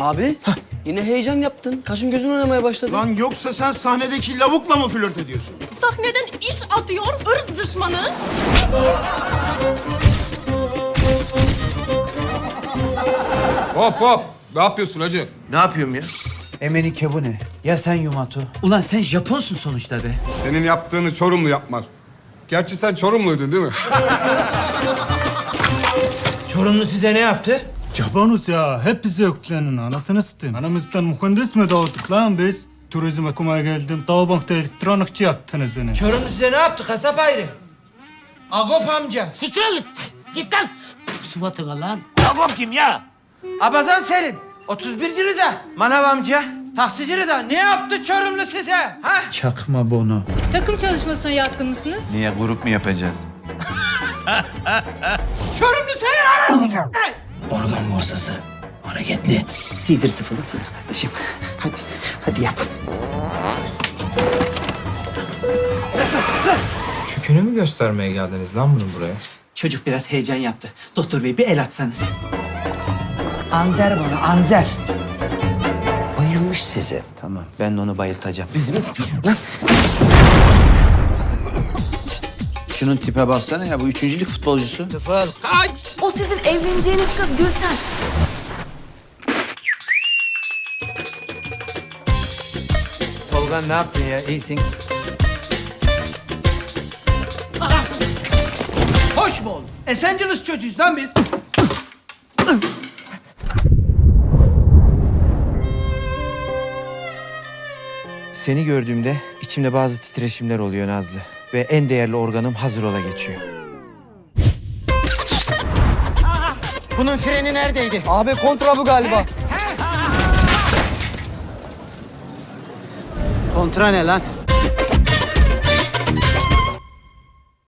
Abi yine heyecan yaptın. Kaşın gözün oynamaya başladı. Lan yoksa sen sahnedeki lavukla mı flört ediyorsun? Sahneden iş atıyor ırz düşmanı. Hop hop. Ne yapıyorsun hacı? Ne yapıyorum ya? Emenike bu ne? Ya sen Yumato? Ulan sen Japonsun sonuçta be. Senin yaptığını Çorumlu yapmaz. Gerçi sen Çorumluydun değil mi? Çorumlu size ne yaptı? Japanus ya. Hep bize yüklenin anasını satayım. Aramızdan mühendis mi doğduk lan biz? Turizm okumaya geldim. Dağbank'ta elektronikçi yaptınız beni. Çorumlu size ne yaptı kasap ayrı? Agop amca. Siktir git. Git lan. Sıfatına lan. Abazan Selim. 31. Rıza. Manav amca. Taksici Rıza. Ne yaptı Çorumlu size? Ha? Çakma bono. Takım çalışmasına yatkın mısınız? Niye grup mu yapacağız? Çorumlu seyir ara. Organ borsası. Hareketli. Sidir tıfılı sidir kardeşim. Hadi, hadi yap. Tükünü mü göstermeye geldiniz lan bunun buraya? Çocuk biraz heyecan yaptı. Doktor bey bir el atsanız. Anzer bana Anzer. Bayılmış size. Tamam ben de onu bayıltacağım. Bizim lan. Şunun tipe baksana ya bu üçüncülük futbolcusu. Tıfıl kaç. O sizin evleneceğiniz kız Gülten. Tolga ne yaptın ya? İyisin. Hoş mu oldu? Esenciles çocuğuyuz lan biz. Seni gördüğümde içimde bazı titreşimler oluyor Nazlı. Ve en değerli organım hazır ola geçiyor. Bunun freni neredeydi? Abi kontra bu galiba. Kontra ne lan?